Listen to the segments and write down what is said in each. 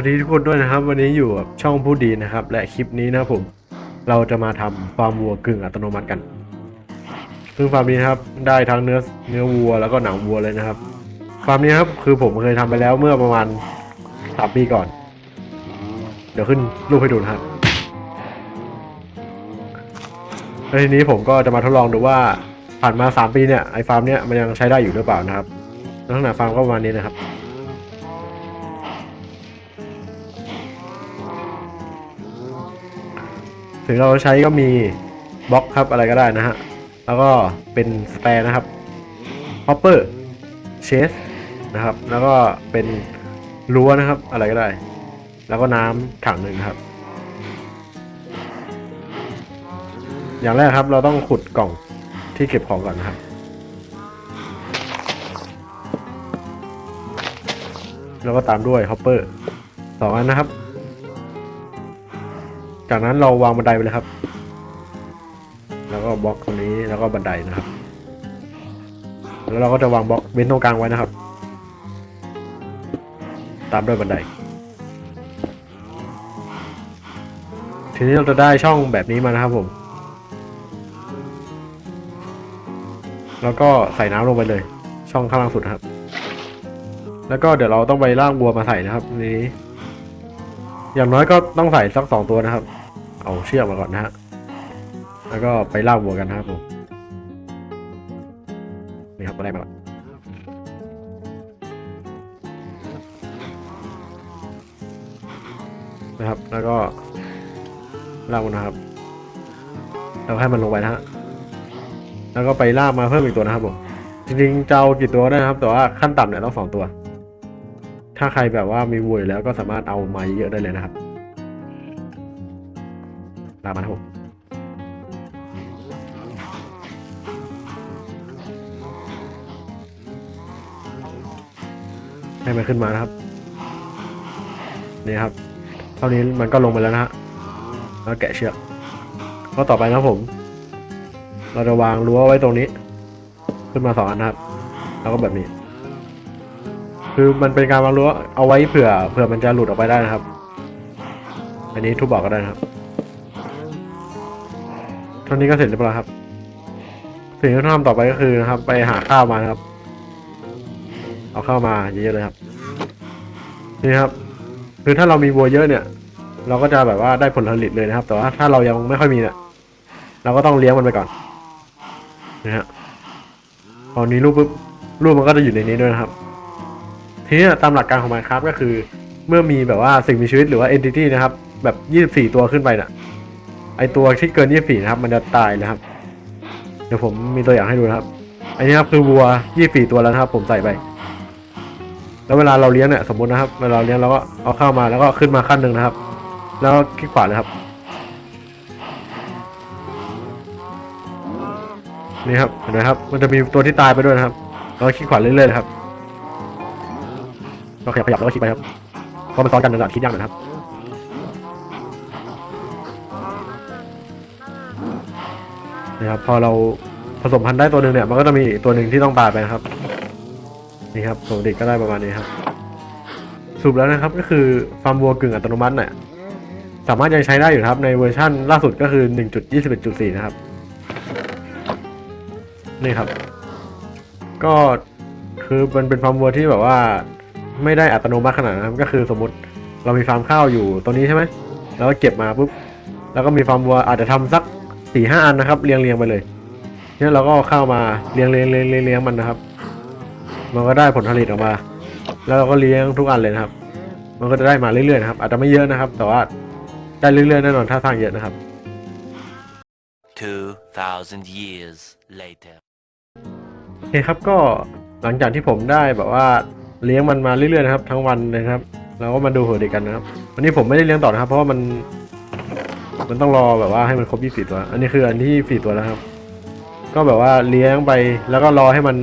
วัสดีทุกคนด้วยนะครับ วันนี้อยู่กับช่องผู้ดีนะครับ และคลิปนี้นะผม เราจะมาทำฟาร์มวัวกึ่งอัตโนมัติกัน ซึ่งฟาร์มนี้ครับได้ทั้งเนื้อเนื้อวัวแล้วก็หนังวัวเลยนะครับ ฟาร์มนี้ครับคือผมเคยทำไปแล้วเมื่อประมาณสามปีก่อน เดี๋ยวขึ้นรูปให้ดูนะครับแล้วทีนี้ผมก็จะมาทดลองดูว่าผ่านมาสามปีเนี่ยไอฟาร์มเนี้ยมันยังใช้ได้อยู่หรือเปล่านะครับลักษณะฟาร์มก็ประมาณนี้นะครับ ถึงเราใช้ก็มีบล็อกครับอะไรก็ได้นะฮะ แล้วก็เป็นสแปร์นะครับฮอปเปอร์เชสนะครับ แล้วก็เป็นรั้วนะครับ อะไรก็ได้ แล้วก็น้ำถังหนึ่งครับ อย่างแรกครับเราต้องขุดกล่องที่เก็บของก่อนนะครับ แล้วก็ตามด้วยฮอปเปอร์สองอันนะครับ จากนั้นเราวางบันไดไปเลยครับ แล้วก็บล็อกตรงนี้แล้วก็บันไดนะครับ แล้วเราก็จะวางบล็อกเว้นตรงกลางไว้นะครับ ตามด้วยบันได ทีนี้เราจะได้ช่องแบบนี้มานะครับผม แล้วก็ใส่น้ำลงไปเลย ช่องข้างล่างสุดนะครับ แล้วก็เดี๋ยวเราต้องไปล่างวัวมาใส่นะครับนี้อย่างน้อยก็ต้องใส่สักสองตัวนะครับ เอาเชือกมาก่อนนะฮะ แล้วก็ไปล่าวัวกันนะครับผม นี่ครับตัวแรกมาก่อนนะครับ แล้วก็ล่ามันนะครับ แล้วให้มันลงไปนะฮะ แล้วก็ไปล่ามาเพิ่มอีกตัวนะครับผม จริงๆจะเอากี่ตัวได้นะครับ แต่ว่าขั้นต่ำเนี่ยต้องสองตัว ถ้าใครแบบว่ามีวัวอยู่แล้วก็สามารถเอามาเยอะได้เลยนะครับ ลามาครับผมให้มันขึ้นมานะครับ นี่ครับ เท่านี้มันก็ลงไปแล้วนะฮะ แล้วแกะเชือกก็ต่อไปนะผม เราจะวางรั้วไว้ตรงนี้ ขึ้นมาสองอันนะครับ แล้วก็แบบนี้ คือมันเป็นการวางรั้วเอาไว้เผื่อ เผื่อมันจะหลุดออกไปได้นะครับ อันนี้ทุบบอกก็ได้นะครับ ท่านี้ก็เสร็จเรียบร้อยครับ สิ่งที่ต้องทำต่อไปก็คือนะครับ ไปหาข้าวมานะครับ เอาข้าวมาเยอะๆเลยครับ นี่ครับ คือถ้าเรามีวัวเยอะเนี่ย เราก็จะแบบว่าได้ผลผลิตเลยนะครับ แต่ว่าถ้าเรายังไม่ค่อยมีเนี่ย เราก็ต้องเลี้ยงมันไปก่อนนะฮะพอนนี้รูปปุ๊บรูปมันก็จะอยู่ในนี้ด้วยนะครับ ทีนี้ตามหลักการของ Minecraft ก็คือ เมื่อมีแบบว่าสิ่งมีชีวิตหรือว่า entity นะครับ แบบ 24 ตัวขึ้นไปน่ะ ไอตัวที่เกิน24นะครับ มันจะตายนะครับ เดี๋ยวผมมีตัวอย่างให้ดูนะครับ อันนี้ครับคือวัว24ตัวแล้วนะครับ ผมใส่ไป แล้วเวลาเราเลี้ยงเนี่ยสมมตินะครับ เวลาเราเลี้ยงเราก็เอาเข้ามาแล้วก็ขึ้นมาขั้นหนึ่งนะครับ แล้วคลิกขวาเลยครับ นี่ครับเห็นไหมครับ มันจะมีตัวที่ตายไปด้วยนะครับแล้วก็คลิกขวาเรื่อยๆครับเราขยับขยับแล้วก็คลิกไปครับเพราะมันซ้อนกันนะครับคิดยากนะครับ นะครับพอเราผสมพันธุ์ได้ตัวหนึ่งเนี่ยมันก็จะมีอีกตัวหนึ่งที่ต้องตายไปนะครับนี่ครับปกติก็ได้ประมาณนี้ครับสรุปแล้วนะครับก็คือฟาร์มวัวกึ่งอัตโนมัติเนี่ยสามารถยังใช้ได้อยู่ครับในเวอร์ชั่นล่าสุดก็คือ 1.21.4 นะครับนี่ครับ ก็คือมันเป็นฟาร์มวัวที่แบบว่าไม่ได้อัตโนมัติขนาดนั้นครับก็คือสมมติเรามีฟาร์มข้าวอยู่ตรงนี้ใช่ไหมแล้วก็เก็บมาปุ๊บแล้วก็มีฟาร์มวัวอาจจะทำสัก สี่ห้าอันนะครับเรียงเรียงไปเลยเนี่ยเราก็เอาเข้ามาเรียงเรียงเรียงเรียงเรียงมันนะครับ มันก็ได้ผลผลิตออกมา แล้วเราก็เลี้ยงทุกอันเลยนะครับ มันก็จะได้มาเรื่อยๆนะครับ อาจจะไม่เยอะนะครับ แต่ว่าได้เรื่อยๆแน่นอนถ้าสร้างเยอะนะครับ 2,000 years later. โอเคครับก็หลังจากที่ผมได้แบบว่าเลี้ยงมันมาเรื่อยๆนะครับ ทั้งวันเลยนะครับ เราก็มาดูหัวเด็กกันนะครับ วันนี้ผมไม่ได้เลี้ยงต่อนะครับ เพราะว่ามัน มันต้องรอแบบว่าให้มันครบ24ตัว อันนี้คืออันที่4ตัวแล้วครับ ก็แบบว่าเลี้ยงไปแล้วก็รอให้มัน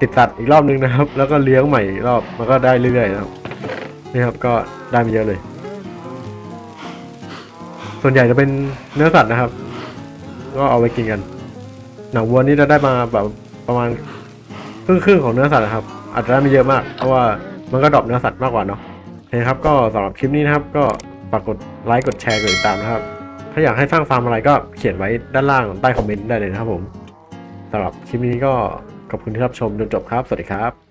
ติดสัตว์อีกรอบนึงนะครับ แล้วก็เลี้ยงใหม่อีกรอบมันก็ได้เรื่อยๆนะครับนี่ครับก็ได้มาเยอะเลย ส่วนใหญ่จะเป็นเนื้อสัตว์นะครับ ก็เอาไปกินกัน หนังวัวนี่จะได้มาแบบประมาณครึ่งครึ่งของเนื้อสัตว์นะครับ อาจจะได้ไม่เยอะมาก เพราะว่ามันก็ดรอปเนื้อสัตว์มากกว่าเนาะโอเคครับก็สำหรับคลิปนี้นะครับ ก็ฝากกดไลค์กดแชร์กดติดตามนะครับ ถ้าอยากให้สร้างฟาร์มอะไรก็เขียนไว้ด้านล่างใต้คอมเมนต์ได้เลยนะครับผมสำหรับคลิปนี้ก็ขอบคุณที่รับชมจนจบครับ สวัสดีครับ